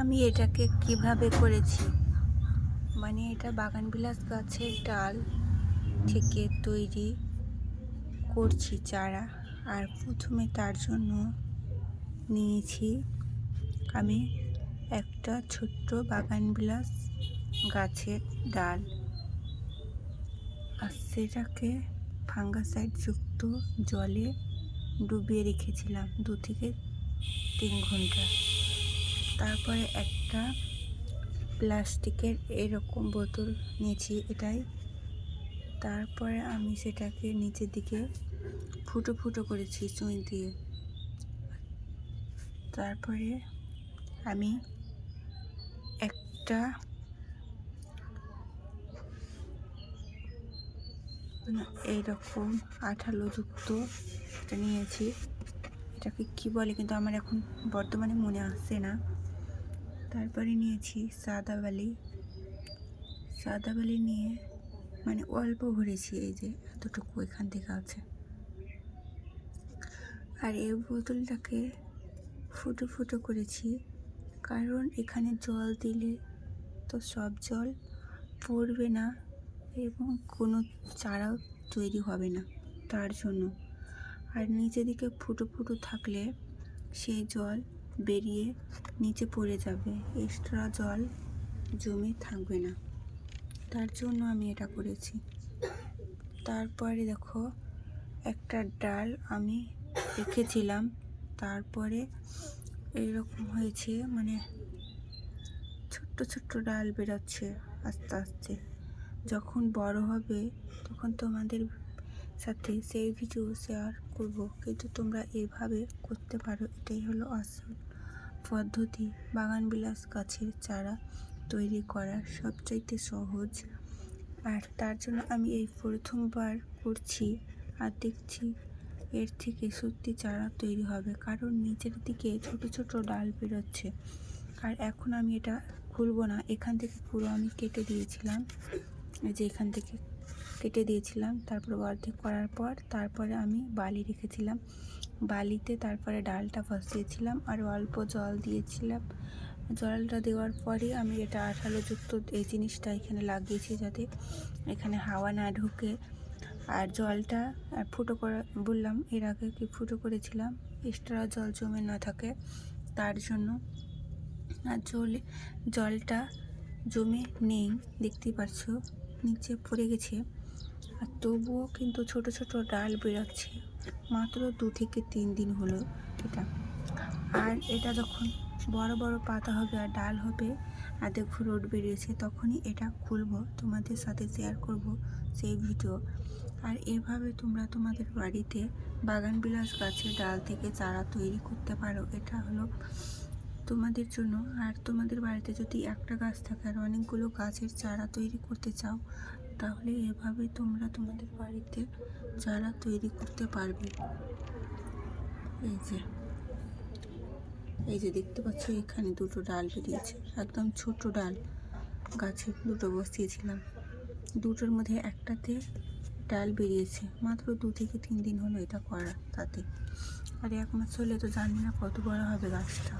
আমি এটাকে কীভাবে করেছি? মানে এটা বাগানবিলাস গাছের ডাল থেকে তৈরি করছি চারা। আর প্রথমে তার জন্য নিয়েছি আমি একটা ছোট্ট বাগানবিলাস গাছের ডাল। আর সেটাকে ফাঙ্গাসাইড যুক্ত জলে ডুবিয়ে রেখেছিলাম দু থেকে তিন ঘণ্টা। তারপরে একটা প্লাস্টিকের এরকম বোতল নিয়েছি এটাই। তারপরে আমি সেটাকে নিচের দিকে ফুটো ফুটো করেছি চুঁই দিয়ে। তারপরে আমি একটা এইরকম আঠালোযুক্ত এটা নিয়েছি। এটাকে কি বলে কিন্তু আমার এখন বর্তমানে মনে আসছে না। তারপরে নিয়েছি সাদা বালি। সাদা বালি নিয়ে মানে অল্প ভরেছি এই যে, এতটুকু এখান থেকে আছে। আর এই বোতলটাকে ফুটো ফুটো করেছি, কারণ এখানে জল দিলে তো সব জল পড়বে না এবং কোনো চারাও তৈরি হবে না তার জন্য। আর নিচে দিকে ফুটো ফুটো থাকলে সেই জল বেরিয়ে নিচে পড়ে যাবে। এক্সট্রা জল জমে থাকবে না। তার জন্য আমি এটা করেছি। তারপরে দেখো, একটা ডাল আমি রেখেছিলাম। তারপরে এরকম হয়েছে মানে ছোট্ট ছোট্ট ডাল বেরোচ্ছে আস্তে আস্তে। যখন বড় হবে, তখন তোমাদের সাথে সেই ভিডিও শেয়ার করব। কিন্তু তোমরা এভাবে করতে পারো, এটাই হলো আসল পদ্ধতি। বাগান বিলাস গাছের চারা তৈরি করার সবচাইতে সহজ। আর তার জন্য আমি এই প্রথমবার করছি আর দেখছি এর থেকে সত্যি চারা তৈরি হবে। কারণ নিচের দিকে ছোট ছোট ডাল বেরোচ্ছে। আর এখন আমি এটা খুলবো না। এখান থেকে পুরো আমি কেটে দিয়েছিলাম। যে এখান থেকে কেটে দিয়েছিলাম, তারপর অর্ধেক করার পর তারপরে আমি বালি রেখেছিলাম। বালিতে তারপরে ডালটা বসিয়েছিলাম আর অল্প জল দিয়েছিলাম। জলটা দেওয়ার পরে আমি এটা আঠালোযুক্ত এই জিনিসটা এখানে লাগিয়েছি যাতে এখানে হাওয়া না ঢুকে। আর জলটা, আর ফুটো করে, বললাম এর আগে কি ফুটো করেছিলাম? এক্সট্রা জল জমে না থাকে, তার জন্য। আর জলে, জলটা জমে নেই, দেখতেই পাচ্ছ, নিচে পড়ে গেছে। আর তবুও কিন্তু ছোট ছোট ডাল বেরোচ্ছে মাত্র দু থেকে তিন দিন হলো এটা। আর এটা যখন বড় বড় পাতা হবে আর ডাল হবে, আর দেখো রোড বেরিয়েছে, তখনই এটা খুলবো। তোমাদের সাথে শেয়ার করব সেই ভিডিও। আর এভাবে তোমরা তোমাদের বাড়িতে বাগান বিলাস গাছের ডাল থেকে চারা তৈরি করতে পারো। এটা হলো তোমাদের জন্য আর তোমাদের বাড়িতে যদি একটা গাছ থাকে আর অনেকগুলো গাছের চারা তৈরি করতে চাও, তাহলে এভাবে তোমরা তোমাদের বাড়িতে চারা তৈরি করতে পারবে। এই যে এই যে দেখতে পাচ্ছ, এখানে দুটো ডাল বেরিয়েছে, একদম ছোট ডাল। গাছে দুটো বসিয়েছিলাম। দুটোর মধ্যে একটাতে ডাল বেরিয়েছে, মাত্র দু থেকে তিন দিন হলো এটা করা তাতে। আর এক মাস হলে তো জানি না কত বড় হবে গাছটা।